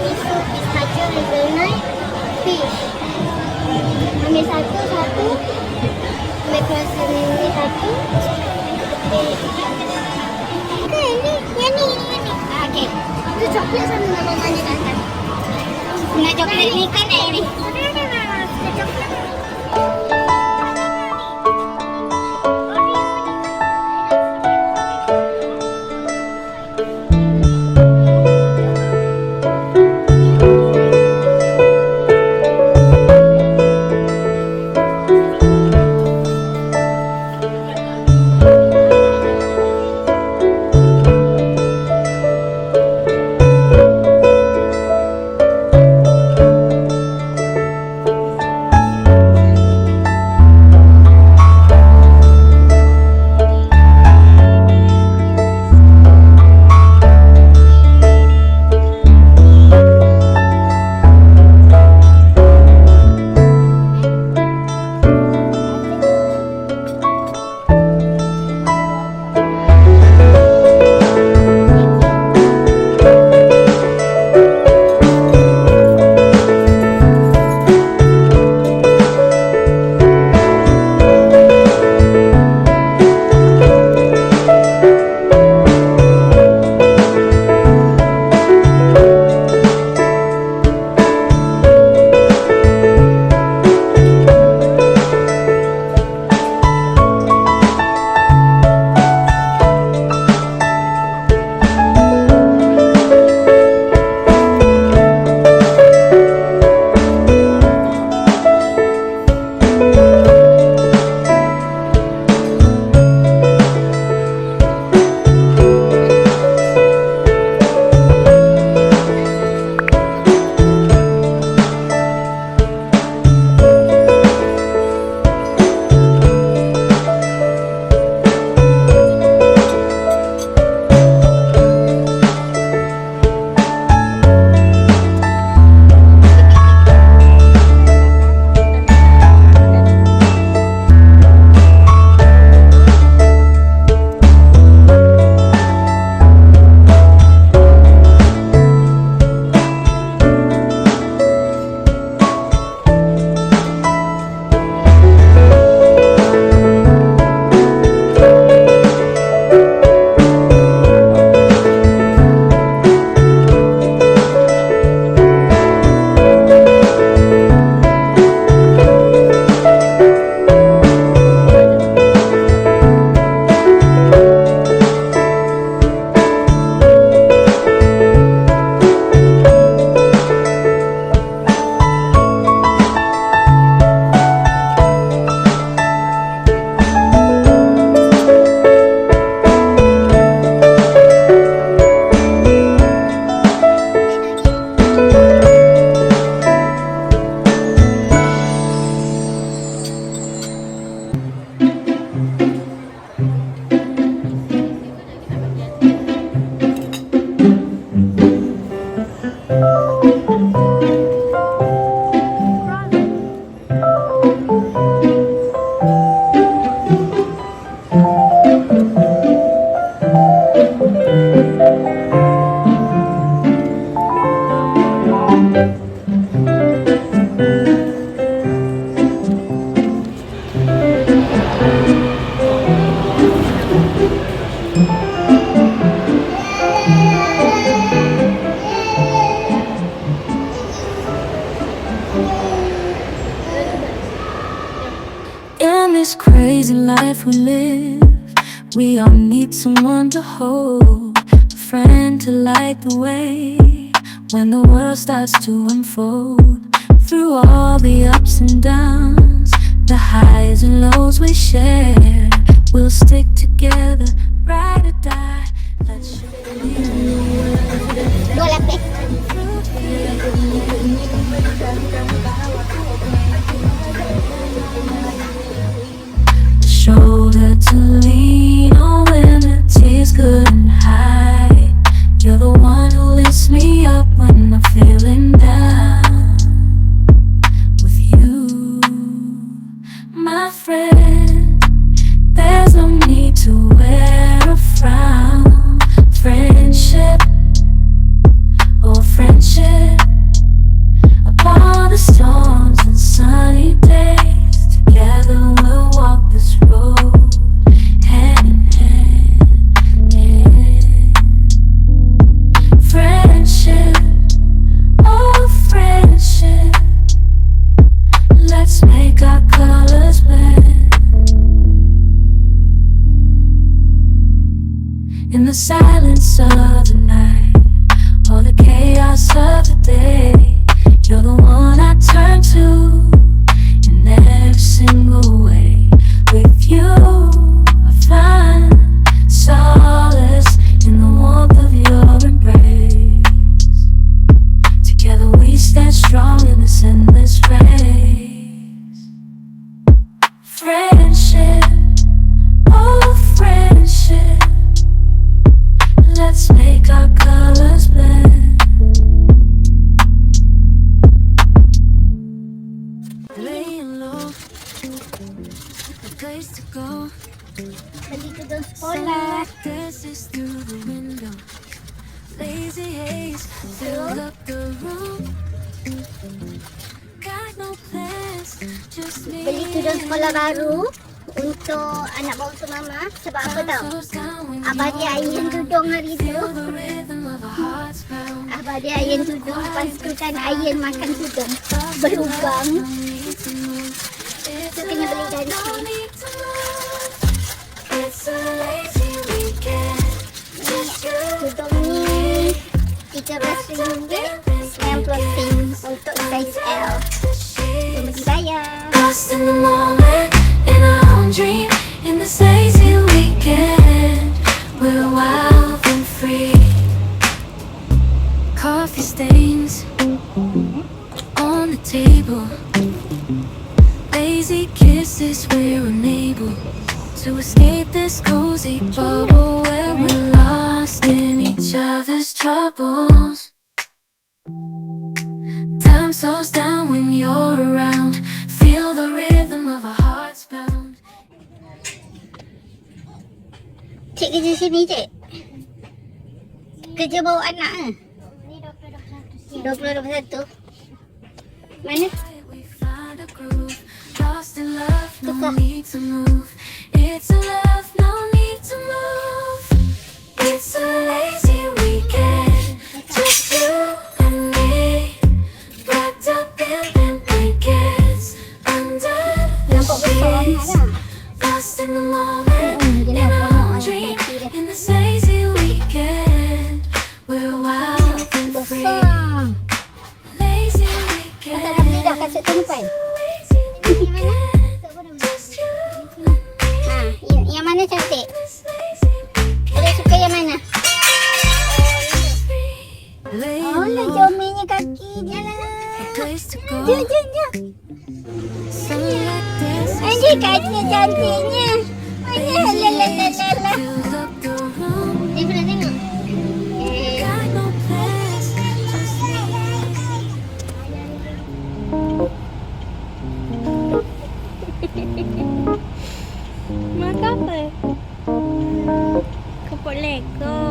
tiramisu, pistachio, hazelnut, fish. Ambil satu, satu. Croissant ini satu. Oke, ini, yang ni, yang ni. Ah, Okey. Itu coklat sama nama mana kat atas. Dengan coklat ni kan yang ini. Coklat. Life we live, we all need someone to hold, a friend to light the way when the world starts to unfold. Through all the ups and downs, the highs and lows we share, we'll stick together, ride or die. Let's show Dua sekolah baru untuk anak bangsa mama. Sebab apa tau? Abah dia ayun tudung hari tu. Feel the rhythm of a heart's pound. Abah dia ayun tudung. Lepas tu kan ayun makan tudung. Berlubang. It's Tu kena beli you Tudung ni RM13 RM90 untuk saiz L. Lost in the moment, in our own dream, in this lazy weekend. We're wild and free. Coffee stains on the table. Lazy kisses, we're unable to escape this cozy bubble where we're lost in each other's troubles. Time slows down when you're around. Feel the rhythm of our hearts pound. Cik kerja sini, cik. Kerja bawa anak ke? 2021. Mana? We find a groove, lost in love, no Tukar. to. It's a love, no need to move. It's a lazy Lazy weekend. Just you and me. Ha, yang, mana cantik? Ada suka yang mana? Oh, lah low, jomelnya kaki dia lah. Jom, jom, jom. Anjir, kakinya cantiknya. Mga kape. Kapoleko.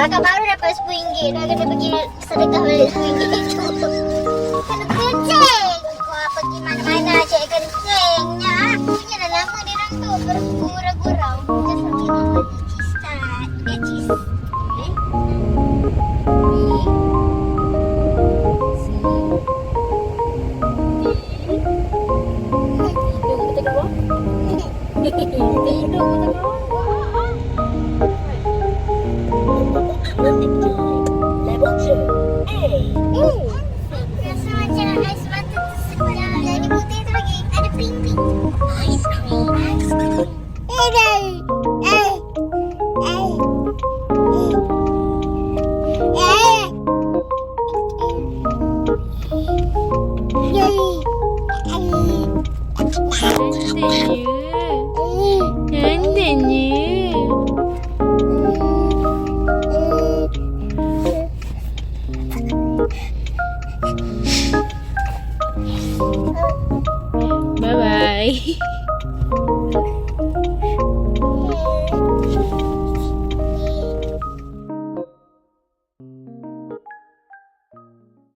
Kakak baru dapat RM10. Dah kena pergi sedekah balik RM10 itu.